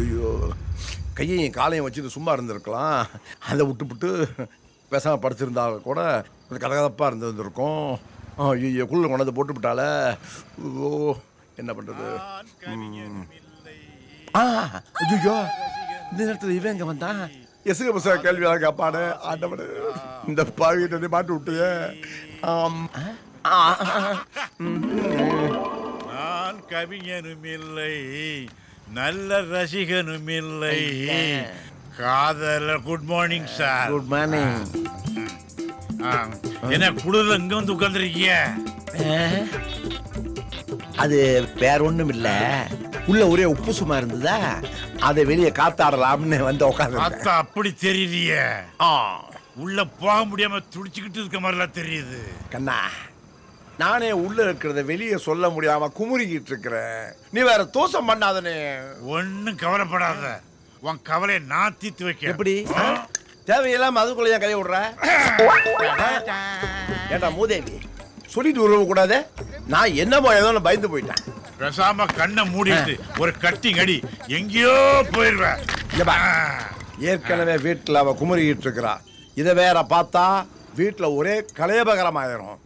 ஐயோ கையையும் காலையும் வச்சுட்டு சும்மா இருந்திருக்கலாம். அதை விட்டுப்புட்டு பேசாமல் படுத்திருந்தா கூட கொஞ்சம் கதகதப்பாக இருந்திருந்திருக்கும். ஐயோ குள்ள கொண்டாந்து போட்டு விட்டால ஓ என்ன பண்ணுறது ஆ ஐயோ இந்த நேரத்தில் இவன் இங்கே வந்தான்? எசுக பசங்க கேள்வியாக காப்பாடு ஆண்டவனு. இந்த பாவிகிட்ட மாட்டு விட்டுய. நான் கவிஞனும் இல்லை நல்ல ரசிகனும் இல்லை. காதல good morning sir good morning என்ன குளிர்ல இங்க வந்து உட்கார்ந்துருக்கீங்க? அது வேற ஒண்ணும் இல்ல உள்ள ஒரே உப்பு சும்மா இருந்ததா? அதை வெளியே காத்தாடலாம்னு வந்து உட்காந்து அப்படி தெரியலையே உள்ள போக முடியாம துடிச்சுக்கிட்டு இருக்க மாதிரிலாம் தெரியுது. கண்ணா நானே உள்ள இருக்கிறத வெளியே சொல்ல முடியாம குமுறிக்கிட்டு இருக்கிறேன். நீ வேற தோசம் பண்ணாதனே. ஒண்ணும் கவலைப்படாத. உன் கவலையை நான் தீர்த்து வைக்க எப்படி? தேவையில்லாம அதுக்குள்ள ஏன் கையை விடுற? ஏண்டா மூதேவி சொல்லிட்டு உருவ கூடாது? நான் என்னமோ ஏதோ பயந்து போயிட்டேன். பேசாம கண்ணை மூடிட்டு ஒரு கட்டிங் அடி எங்கேயோ போயிருவேன். இங்க பா. ஏற்கனவே வீட்டில் அவ குமுறிக்கிட்டு இருக்கிறா. இதை வேற பார்த்தா வீட்டில் ஒரே கலையபகரமாயிரும்.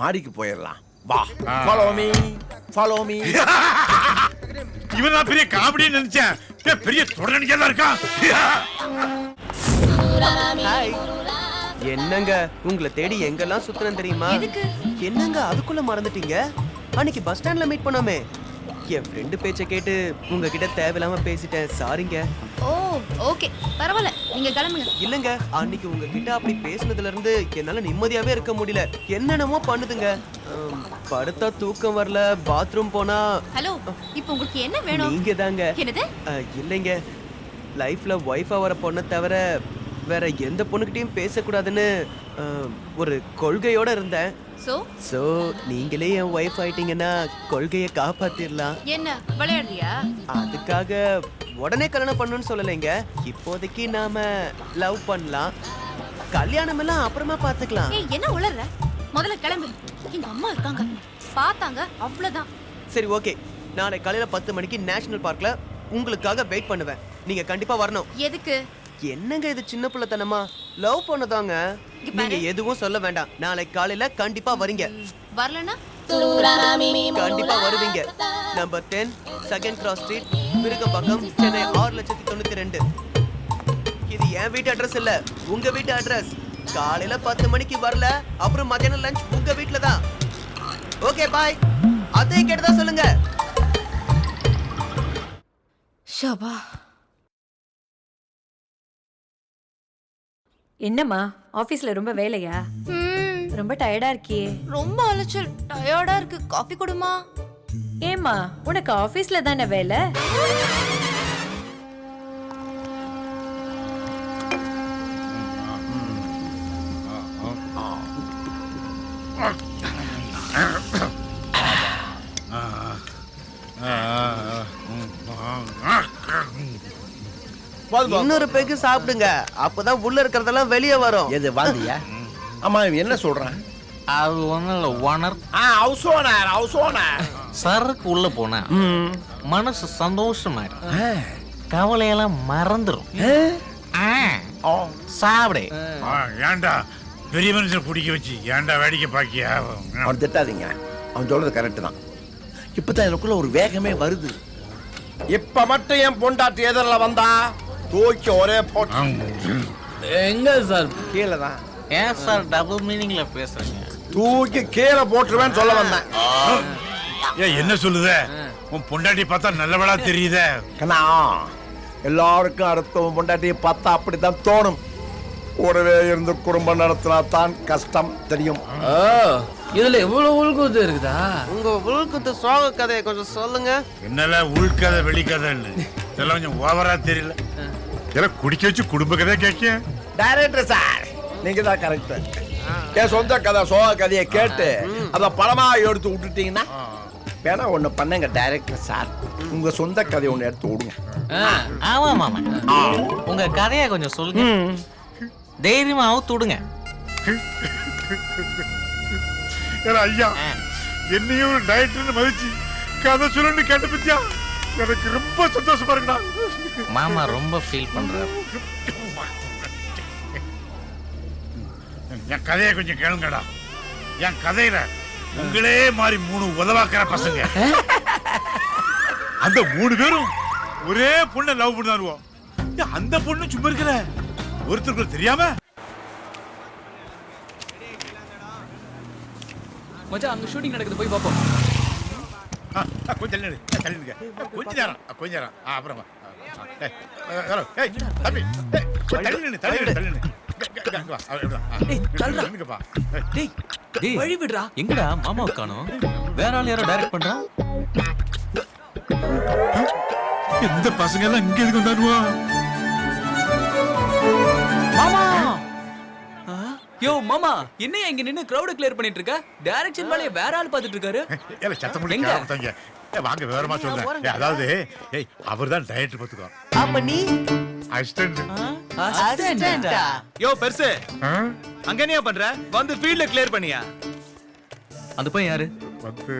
மாடிக்கு போயிடலாம் வா. ஃபாலோ மீ ஃபாலோ மீ இவன் பெரிய காமெடின்னு நினைச்சேன். பெரிய தொடர்நிலையா தான் இருக்கான். என்னங்க? உங்களை தேடி எங்கெல்லாம் சுத்தினேன் தெரியுமா? என்னங்க அதுக்குள்ள மறந்துட்டீங்க? அன்னைக்கு பஸ் ஸ்டாண்ட்ல மீட் பண்ணோமே. என் ஃப்ரெண்டு பேச்சை கேட்டு உங்ககிட்ட தேவையில்லாம பேசிட்டேன். சாரிங்க ஓ ஓகே பரவாயில்ல. நீங்க கிளம்புங்க. இல்லங்க அன்னைக்கு உங்ககிட்ட அப்படி பேசுனதுல இருந்து என்னால நிம்மதியாவே இருக்க முடியல. என்னென்னமோ பண்ணுதுங்க. படுத்தா தூக்கம் வரல பாத்ரூம் போனா ஹலோ இப்போ உங்களுக்கு என்ன வேணும்? நீங்க தாங்க என்னது இல்லைங்க. லைஃப்ல ஒய்ஃபா வர பொண்ணை தவிர வேற எந்த பொண்ணுகிட்டயும் பேசக்கூடாதுன்னு ஒரு கொள்கையோட இருந்தேன். சோ சோ நீங்களே என் ஒய்ஃப் ஆயிட்டீங்கன்னா கொள்கையை காப்பாத்திரலாம். என்ன விளையாடுறியா? அதுக்காக உடனே கல்யாணம் பண்ணணும்னு சொல்லலைங்க. இப்போதைக்கு நாம லவ் பண்ணலாம். கல்யாணம் எல்லாம் அப்புறமா பாத்துக்கலாம். ஏய் என்ன உளற முதல்ல கிளம்பு. எங்க அம்மா இருக்காங்க. பார்த்தாங்க அவ்வளவுதான். சரி ஓகே. நாளை காலையில பத்து மணிக்கு நேஷனல் பார்க்ல உங்களுக்காக வெயிட் பண்ணுவேன். நீங்க கண்டிப்பா வரணும். எதுக்கு? என்னங்க இது சின்ன பிள்ளைத்தனமா? லவ் பண்ணதாங்க. நீங்க. எதுவும் சொல்ல வேண்டாம். நாளை காலையில கண்டிப்பா வரீங்க. வரலனா கண்டிப்பா வருவீங்க. Number ten second cross street Virugambakkam Chennai ஆறு லட்சத்தி தொண்ணூத்தி ரெண்டு. இது என் வீட்டு அட்ரஸ் இல்ல உங்க வீட்டு அட்ரஸ் காலையில பத்து மணிக்கு வரல அப்புறம் மத்தியானம் லஞ்ச் உங்க வீட்ல தான். ஓகே பாய் அதே கேட்டதா சொல்லுங்க. ஷபா. என்னம்மா ஆபீஸ்ல ரொம்ப வேலையா? ரொம்ப டயர்டா இருக்கியே. ரொம்ப அலைச்சல். டயர்டா இருக்கு. காஃபி கொடுமா. ஏம்மா உனக்கு ஆபீஸ்ல தானே வேலை. இன்னொரு பேக்கு சாப்பிடுங்க. அப்பதான் உள்ள இருக்கிறதெல்லாம் வெளியே வரும். எது வாழ்ந்தியா ஆமா என்ன சொல்றான்? அது ஒன்றும் ஓனர் ஆ ஹவுஸ் ஓனர் ஹவுஸ் ஓனர் சரக்கு உள்ள போனா மனசு சந்தோஷமாயிடும் கவலையெல்லாம் மறந்துடும் ஆ, சாப்பிடு. ஆ, ஏன்டா பெரிய மனுஷன் குடிக்க வச்சு ஏன்டா வேடிக்கை பாக்கியா? அவன் திட்டாதீங்க. அவன் சொல்றது கரெக்ட் தான். இப்பதான் எனக்குள்ள ஒரு வேகமே வருது. இப்ப மட்டும் என் பொண்டாட்டி எதிரில் வந்தா தூக்கி ஒரே போட்டு. எங்க சார்? கீழே தான் ஏன் சார் டபுள் மீனிங்ல பேசுறீங்க? தூக்கி கீழே போட்டுருவேன்னு சொல்ல வந்தேன். ஏன் என்ன சொல்லுத? உன் பொண்டாட்டி பார்த்தா நல்லவளா தெரியுதே? கண்ணா எல்லாருக்கும் அடுத்தவன் பொண்டாட்டியை பார்த்தா அப்படித்தான் தோணும். கூடவே இருந்து குடும்பம் நடத்தினா தான் கஷ்டம் தெரியும். இதுல இவ்வளவு உள்கூத்து இருக்குதா? உங்க உள்குத்து சோக கதையை கொஞ்சம் சொல்லுங்க. என்னல உள்கதை வெளிக்கதைன்னு? இதெல்லாம் கொஞ்சம் ஓவரா தெரியல. இதெல்லாம் குடிக்க வச்சு குடும்ப கதை கேட்க டைரக்டர் சார் நீங்க தான் கரெக்ட் என் சொந்த கதை சோக கதையை கேட்டு அத படமா எடுத்து விட்டுட்டீங்கன்னா வேணா ஒண்ணு பண்ணுங்க டைரக்டர் சார். உங்க சொந்த கதையை ஒண்ணு எடுத்து விடுங்க. ஆமா மாமா. உங்க கதையை கொஞ்சம் சொல்லுங்க. தைரியமா அவுத்து விடுங்க. ஏன்னா ஐயா என்னையும் ஒரு டயட்னு மதிச்சு கதை சொல்லணும்னு கேட்ட பத்தியா எனக்கு ரொம்ப சந்தோஷமா இருக்குடா. மாமா ரொம்ப ஃபீல் பண்றாரு. என் கதையை கொஞ்சம் கேளுங்கடா. என் கதையில உங்களே மாதிரி மூணு உதவாக்கிற பசங்க. அந்த மூணு பேரும் ஒரே பொண்ணை லவ் பண்ணாருவோம் அந்த பொண்ணு சும்மா இருக்கல. ஒருத்தருக்கு தெரியாம? மச்சான் அங்க ஷூட்டிங் நடக்குது போய் பாப்போம் கொஞ்சம் தள்ளி நில்லு. ஆ, தள்ளி நில்லுங்க. கொஞ்ச நேரம் கொஞ்ச நேரம். அப்புறமா. ஏய், தம்பி, தள்ளி டேய் டேய் வழி விடுறா. எங்கடா மாமாவை காணோம்? வேற ஆள் யாரோ டைரக்ட் பண்றான் இந்த பசங்க எல்லாம் இங்க எதுக்கு வந்தாருவா மாமா! யோ மாமா என்னையா இங்க நின்னு கிரவுட கிளியர் பண்ணிட்டு இருக்க டைரக்ஷன் வேலைய வேற ஆள் பாத்துட்டு இருக்காரு ஏல சத்தம் போட்டு வாங்க விவரமா சொல்றேன். அதாவது ஏய் அவர்தான் டயட் பாத்துக்கோ அப்ப நீ அசிஸ்டன்ட் அசிஸ்டண்டா? யோ பெருசு. அங்க என்னையா பண்ற? வந்து ஃபீல்ட்ல கிளியர் பண்ணியா? அந்த பையன் யாரு? வந்து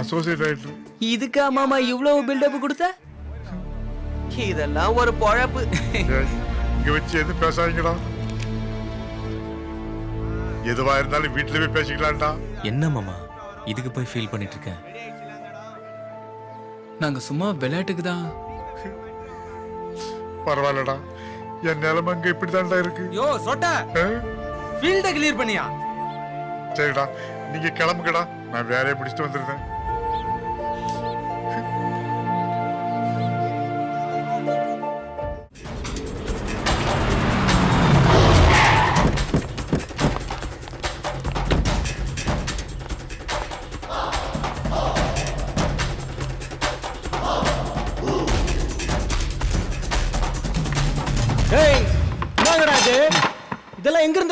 அசோசியேட் இதுக்கா மாமா இவ்வளவு பில்டப் கொடுத்த? இதெல்லாம் ஒரு பொழப்பு. இங்க வச்சு எது பேசாதீங்கடா. எதுவா இருந்தாலும் வீட்டுல போய் பேசிக்கலாம்டா. என்ன மாமா? இதுக்கு போய் ஃபீல் பண்ணிட்டு இருக்கேன் நாங்க சும்மா விளையாட்டுக்கு தான் பரவாயில்லடா. என் நிலைமை அங்க இப்படிதான்டா இருக்கு. யோ சொட்ட? ஃபீல்ட கிளியர் பண்ணியா? சரிடா நீங்க கிளம்புங்கடா. நான் வேலையை முடிச்சுட்டு வந்துருந்தேன்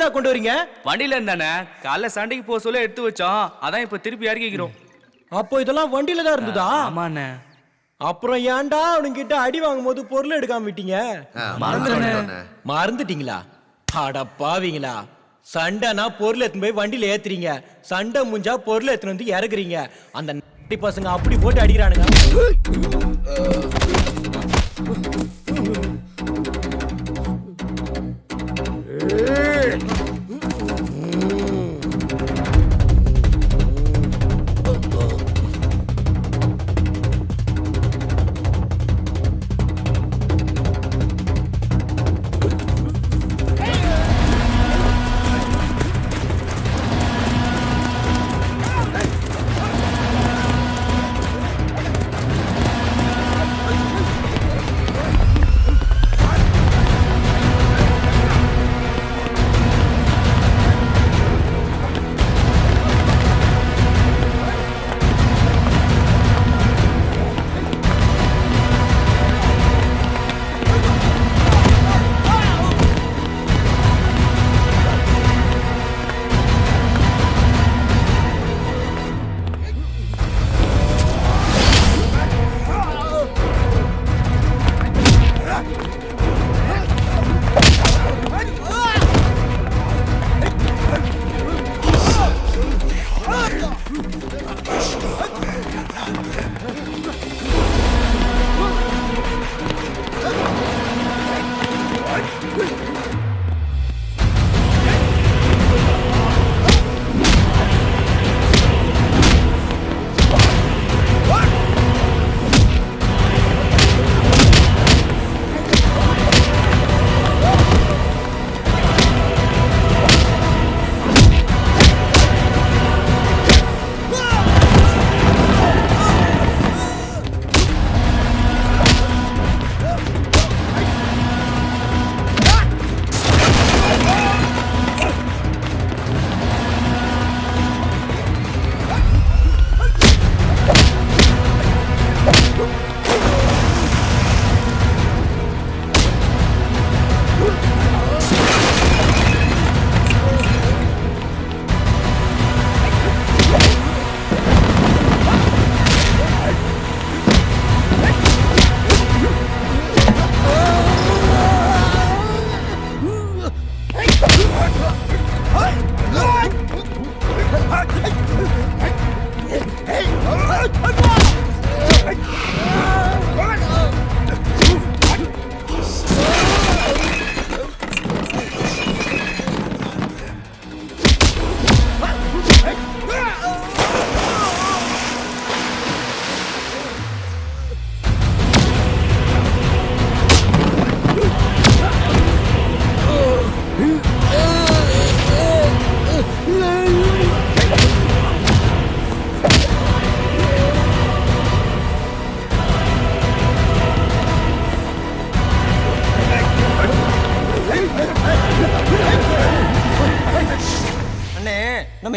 இருந்துடா கொண்டு வரீங்க? வண்டியில இருந்தானே. காலைல சண்டைக்கு போக சொல்ல எடுத்து வச்சோம். அதான் இப்ப திருப்பி இறக்கிக்கிறோம். அப்போ இதெல்லாம் வண்டியில தான் இருந்ததா? ஆமாண்ணே. அப்புறம் ஏன்டா அவனுங்கிட்ட அடி வாங்கும் போது பொருள் எடுக்காம விட்டீங்க? மறந்துட்டீங்களா? அட பாவிங்களா சண்டைனா பொருள் எடுத்துன்னு போய் வண்டியில ஏத்துறீங்க. சண்டை முடிஞ்சா பொருள் எடுத்துன்னு வந்து இறக்குறீங்க. அந்த நட்டி பசங்க அப்படி போட்டு அடிக்கிறானுங்க.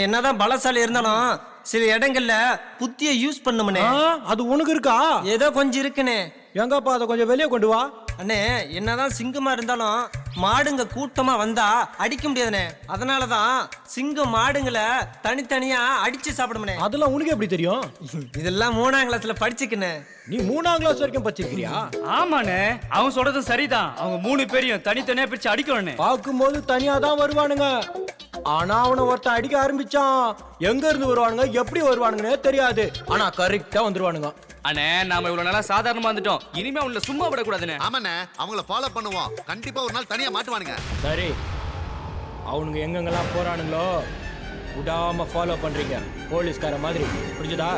என்னதான் பலசாலி இருந்தாலும் சில இடங்கள்ல புத்திய யூஸ் பண்ணுமனே. அது உனக்கு இருக்கா? ஏதோ கொஞ்சம் இருக்குனே. எங்கப்பா அதை கொஞ்சம் வெளியே கொண்டு வா. அண்ணே என்னதான் சிங்கமா இருந்தாலும் மாடுங்க கூட்டமா வந்தா அடிக்க முடியாதுண்ணே அதனாலதான் சிங்கம் மாடுங்களை தனித்தனியா அடிச்சு சாப்பிடுமனே. அதெல்லாம் உனக்கு எப்படி தெரியும்? இதெல்லாம் மூணாம் கிளாஸ்ல படிச்சுக்கினே. நீ மூணாம் கிளாஸ் வரைக்கும் படிச்சிருக்கிறியா? ஆமாண்ணே அவன் சொல்றது சரிதான். அவங்க மூணு பேரையும் தனித்தனியா பிரிச்சு அடிக்கணும்னு. பார்க்கும்போது தனியா தான் வருவானுங்க. ஆனா அவனை ஒருத்தன் அடிக்க ஆரம்பிச்சான். எங்க இருந்து வருவானுங்க? எப்படி வருவானுங்கன்னே தெரியாது. ஆனா கரெக்டா வந்துருவானுங்க. அண்ணே நாம இவ்வளவு நாளா சாதாரணமா வந்துட்டோம் இனிமே அவங்கள சும்மா விடக்கூடாதுண்ணே. ஆமாண்ணே அவங்கள ஃபாலோ பண்ணுவோம். கண்டிப்பா ஒரு நாள் தனியா மாட்டுவானுங்க. சரி. அவனுங்க எங்கெங்கெல்லாம் போறானுங்களோ விடாம ஃபாலோ பண்றீங்க. போலீஸ்கார மாதிரி. புரிஞ்சுதா?